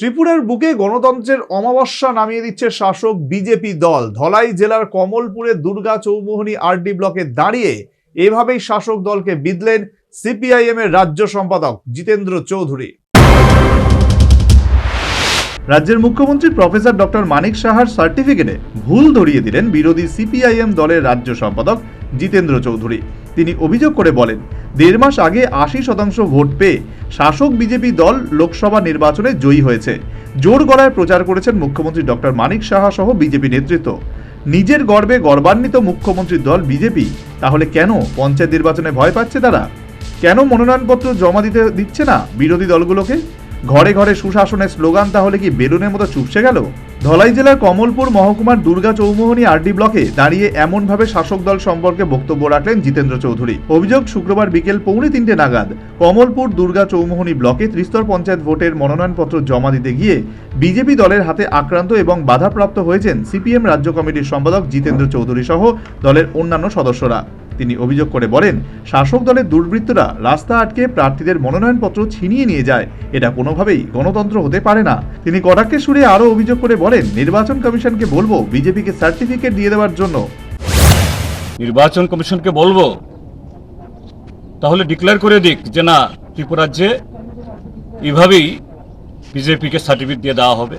ত্রিপুরার বুকে গণতন্ত্রের অমাবস্যা নামিয়ে দিচ্ছে শাসক বিজেপি দল। ধলাই জেলার কমলপুরের দুর্গা চৌমোহনী আরডি ব্লকে দাঁড়িয়ে এভাবেই শাসক দলকে বিদলেন সিপিআইএম এর রাজ্য সম্পাদক জিতেন্দ্র চৌধুরী। রাজ্যের মুখ্যমন্ত্রী প্রফেসর ডক্টর মানিক সাহার সার্টিফিকেটে ভুল ধরিয়ে দিলেন বিরোধী সিপিআইএম দলের রাজ্য সম্পাদক জিতেন্দ্র চৌধুরী। তিনি অভিযোগ করে বলেন দেড় মাস আগে আশি শতাংশ ভোট পেয়ে শাসক বিজেপি দল লোকসভা নির্বাচনে জয়ী হয়েছে। জোর গলায় প্রচার করেছেন মুখ্যমন্ত্রী ডক্টর মানিক সাহা সহ বিজেপি নেতৃত্ব। নিজের গর্বে গর্বান্বিত মুখ্যমন্ত্রীর দল বিজেপি, তাহলে কেন পঞ্চায়েত নির্বাচনে ভয় পাচ্ছে তারা? কেন মনোনয়নপত্র জমা দিতে দিচ্ছে না বিরোধী দলগুলোকে? ঘরে ঘরে সুশাসনের স্লোগান, তাহলে কি বেলুনের মতো চুপসে গেল? ধলাই জেলার কমলপুর মহকুমার দুর্গা চৌমোহনী আরডি ব্লকে দাঁড়িয়ে এমনভাবে শাসক দল সম্পর্কে বক্তব্য রাখলেন জিতেন্দ্র চৌধুরী। অভিযোগ, শুক্রবার বিকেল পৌনে তিনটে নাগাদ কমলপুর দুর্গা চৌমোহনী ব্লকে ত্রিস্তর পঞ্চায়েত ভোটের মনোনয়নপত্র জমা দিতে গিয়ে বিজেপি দলের হাতে আক্রান্ত এবং বাধাপ্রাপ্ত হয়েছেন সিপিএম রাজ্য কমিটির সম্পাদক জিতেন্দ্র চৌধুরী সহ দলের অন্যান্য সদস্যরা। তিনি অভিযোগ করে বলেন, শাসক দলের দুর্বৃত্তরা রাস্তা আটকে প্রার্থীদের মনোনয়নপত্র ছিনিয়ে নিয়ে যায়। এটা কোনোভাবেই গণতন্ত্র হতে পারে না। তিনি কটাক্ষে সুরে আরও অভিযোগ করে বলেন, নির্বাচন কমিশনকে বলব বিজেপিকে সার্টিফিকেট দিয়ে দেওয়ার জন্য। নির্বাচন কমিশনকে বলব? তাহলে ডিক্লেয়ার করে দিক যে না, ত্রিপুরাজ্যে এভাবেই বিজেপিকে সার্টিফিকেট দিয়ে দেওয়া হবে।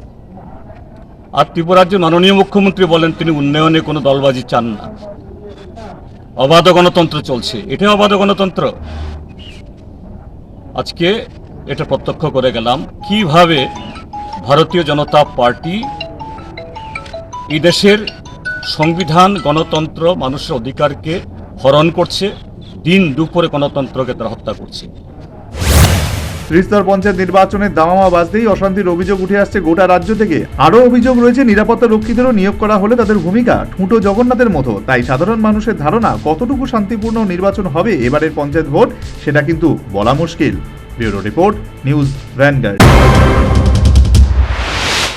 আর ত্রিপুরাজ্যের মাননীয় মুখ্যমন্ত্রী বলেন, তিনি উন্নয়নে কোনো দলবাজি চান না। অবাধ গণতন্ত্র চলছে। এটা অবাধ গণতন্ত্র আজকে এটা প্রত্যক্ষ করে গেলাম, কীভাবে ভারতীয় জনতা পার্টি এই দেশের সংবিধান, গণতন্ত্র, মানুষের অধিকারকে হরণ করছে, দিন দুপুরে গণতন্ত্রকে তারা হত্যা করছে। ত্রিস্তর পঞ্চায়েত নির্বাচনের দামামা বাজতেই অশান্তির অভিযোগ উঠে আসছে গোটা রাজ্য থেকে। আরও অভিযোগ রয়েছে, নিরাপত্তা রক্ষীদেরও নিয়োগ করা হলে তাদের ভূমিকা। ঠুঁটো জগন্নাথের মতো। তাই সাধারণ মানুষের ধারণা, কতটুকু শান্তিপূর্ণ নির্বাচন হবে এবারের পঞ্চায়েত ভোট, সেটা কিন্তু বলা মুশকিল। Bureau report, news Vanguard.